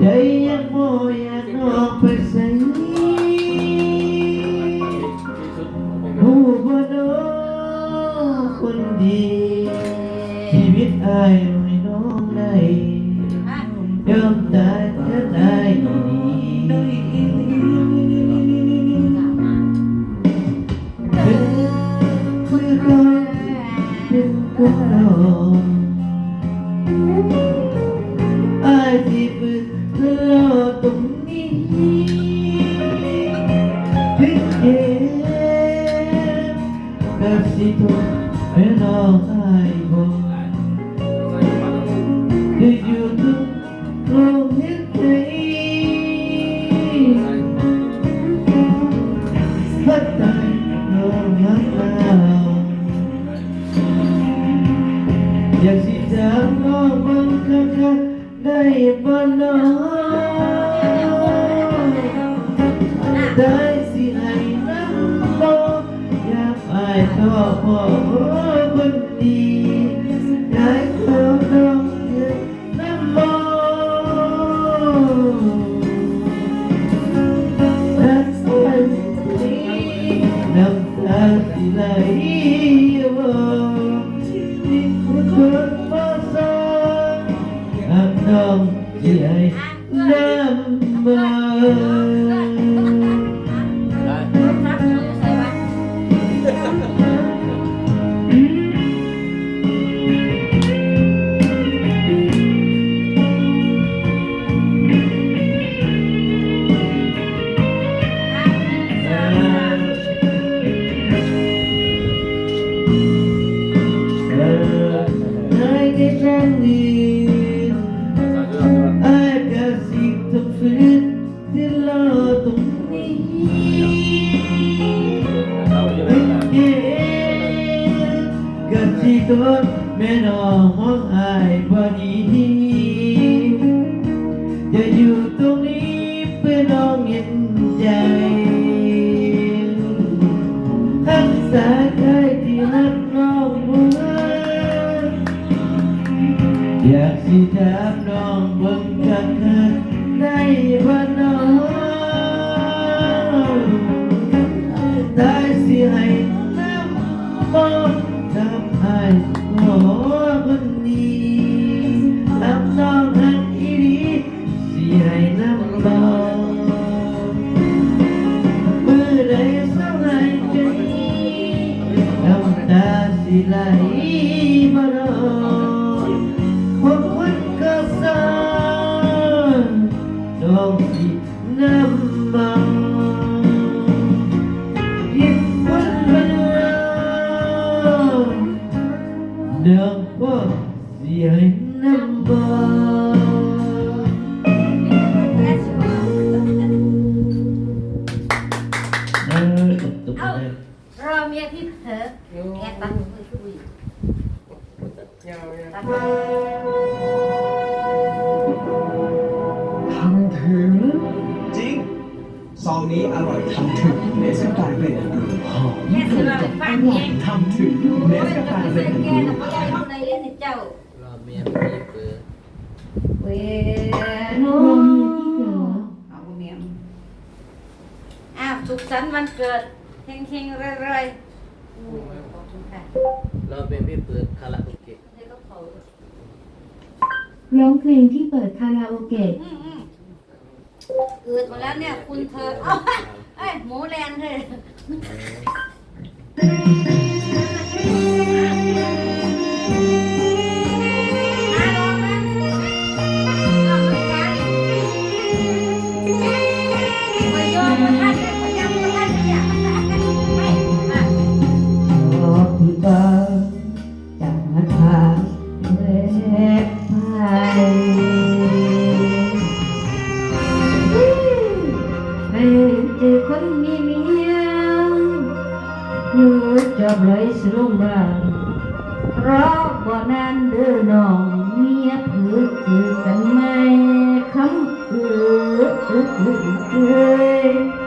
ใจยังโมอยากนอกไปใส่หูบ่โนคนดีชีวิตอาายที่ฝึกรอตรงนี้ถึงเย็นกับสิทุกให้ น้บ้านเราอยากสิถามน้องบังคับคับได้บ่น้องได้สิให้น้ำบ่อยากอายต่อพ่อ แม่นอห้องอายบอดีอย่าอยู่ตรงนี้เพื่อน้องเย็นใจ ทำให้ขอคนนี้ทำน้องหักอีดีสิให้น้ำตาเมื่อใดเศร้าไหลใจน้ำตาสิไหล ทำถึง จริง ซองนี้อร่อยทำถึงเนสกาแฟเรดบูหอมแค่สิเราไปฟังเองทำถึงเนสกาไปแฟรเซ็นดแกบูน่ะเราะอะไรเขาในเล่นเจ้ารอเมียพี่เปิดเวน้เอาเมียอ้าวสุขสันต์วันเกิดเฮงๆเรวยๆขอบคุณค่ะรอเป็นพี่เปิดคาราโอเกะ ร้องเพลงที่เปิดคาราโอเกะอืมอืมเกิดมาแล้วเนี่ย คุณเธอเอ้าเอ้ยหมูแลนเลยอะ อบเลยสลงบางเพราะบ่นานเด้อน้องเมียผือเจอกันไหมคำอือเอือเอือเอือ